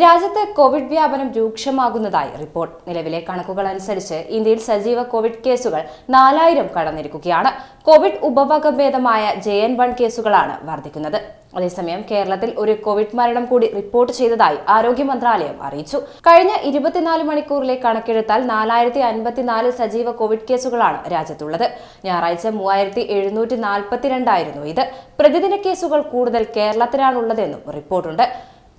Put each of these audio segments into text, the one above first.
രാജ്യത്ത് കോവിഡ് വ്യാപനം രൂക്ഷമാകുന്നതായി റിപ്പോർട്ട്. നിലവിലെ കണക്കുകൾ അനുസരിച്ച് ഇന്ത്യയിൽ സജീവ കോവിഡ് കേസുകൾ നാലായിരം കടന്നിരിക്കുകയാണ്. കോവിഡ് ഉപവകഭേദമായ ജെ എൻ വൺ കേസുകളാണ് വർദ്ധിക്കുന്നത്. അതേസമയം കേരളത്തിൽ ഒരു കോവിഡ് മരണം കൂടി റിപ്പോർട്ട് ചെയ്തതായി ആരോഗ്യ മന്ത്രാലയം അറിയിച്ചു. കഴിഞ്ഞ ഇരുപത്തിനാല് മണിക്കൂറിലെ കണക്കെടുത്താൽ നാലായിരത്തി അൻപത്തിനാല് സജീവ കോവിഡ് കേസുകളാണ് രാജ്യത്തുള്ളത്. ഞായറാഴ്ച മൂവായിരത്തി എഴുന്നൂറ്റി നാൽപ്പത്തിരണ്ടായിരുന്നു ഇത്. പ്രതിദിന കേസുകൾ കൂടുതൽ കേരളത്തിലാണുള്ളതെന്നും റിപ്പോർട്ടുണ്ട്.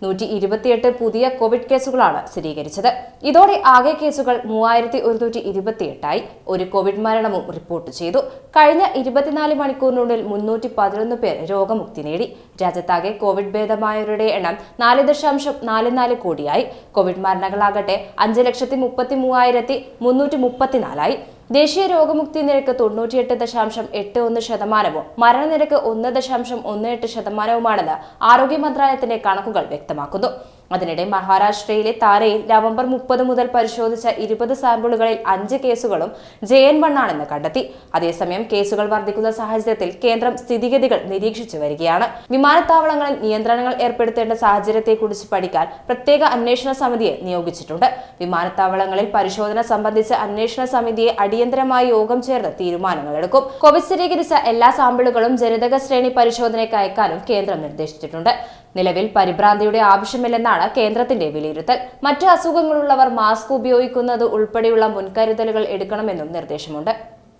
നൂറ്റി ഇരുപത്തിയെട്ട് പുതിയ കോവിഡ് കേസുകളാണ് സ്ഥിരീകരിച്ചത്. ഇതോടെ ആകെ കേസുകൾ മൂവായിരത്തി ഒരുന്നൂറ്റി ഇരുപത്തിയെട്ടായി ഒരു കോവിഡ് മരണവും റിപ്പോർട്ട് ചെയ്തു. കഴിഞ്ഞ ഇരുപത്തിനാല് മണിക്കൂറിനുള്ളിൽ മുന്നൂറ്റി പതിനൊന്ന് പേർ രോഗമുക്തി നേടി. രാജ്യത്താകെ കോവിഡ് ഭേദമായവരുടെ എണ്ണം നാല് ദശാംശം നാല് നാല് കോടിയായി. കോവിഡ് മരണങ്ങളാകട്ടെ അഞ്ച് ലക്ഷത്തി മുപ്പത്തി മൂവായിരത്തി മുന്നൂറ്റി മുപ്പത്തിനാലായി ദേശീയ രോഗമുക്തി നിരക്ക് തൊണ്ണൂറ്റിയെട്ട് ദശാംശം എട്ട് ഒന്ന് ശതമാനവും മരണനിരക്ക് ഒന്ന് ദശാംശം ഒന്ന് എട്ട് ശതമാനവുമാണെന്ന് ആരോഗ്യ മന്ത്രാലയത്തിന്റെ കണക്കുകൾ വ്യക്തമാക്കുന്നു. അതിനിടെ മഹാരാഷ്ട്രയിലെ താരയിൽ നവംബർ മുപ്പത് മുതൽ പരിശോധിച്ച ഇരുപത് സാമ്പിളുകളിൽ അഞ്ച് കേസുകളും ജെ എൻ വൺ ആണെന്ന് കണ്ടെത്തി. അതേസമയം കേസുകൾ വർദ്ധിക്കുന്ന സാഹചര്യത്തിൽ കേന്ദ്രം സ്ഥിതിഗതികൾ നിരീക്ഷിച്ചു വരികയാണ്. വിമാനത്താവളങ്ങളിൽ നിയന്ത്രണങ്ങൾ ഏർപ്പെടുത്തേണ്ട സാഹചര്യത്തെക്കുറിച്ച് പഠിക്കാൻ പ്രത്യേക അന്വേഷണ സമിതിയെ നിയോഗിച്ചിട്ടുണ്ട്. വിമാനത്താവളങ്ങളിൽ പരിശോധന സംബന്ധിച്ച് അന്വേഷണ സമിതിയെ അടിയന്തരമായി യോഗം ചേർന്ന് തീരുമാനങ്ങൾ എടുക്കും കോവിഡ് സ്ഥിരീകരിച്ച എല്ലാ സാമ്പിളുകളും ജനിതക ശ്രേണി പരിശോധനയ്ക്ക് അയക്കാനും കേന്ദ്രം നിർദ്ദേശിച്ചിട്ടുണ്ട്. നിലവിൽ പരിഭ്രാന്തിയുടെ ആവശ്യമില്ലെന്നാണ് കേന്ദ്രത്തിന്റെ വിലയിരുത്തൽ. മറ്റ് അസുഖങ്ങളുള്ളവർ മാസ്ക് ഉപയോഗിക്കുന്നത് ഉൾപ്പെടെയുള്ള മുൻകരുതലുകൾ എടുക്കണമെന്നും നിർദ്ദേശമുണ്ട്.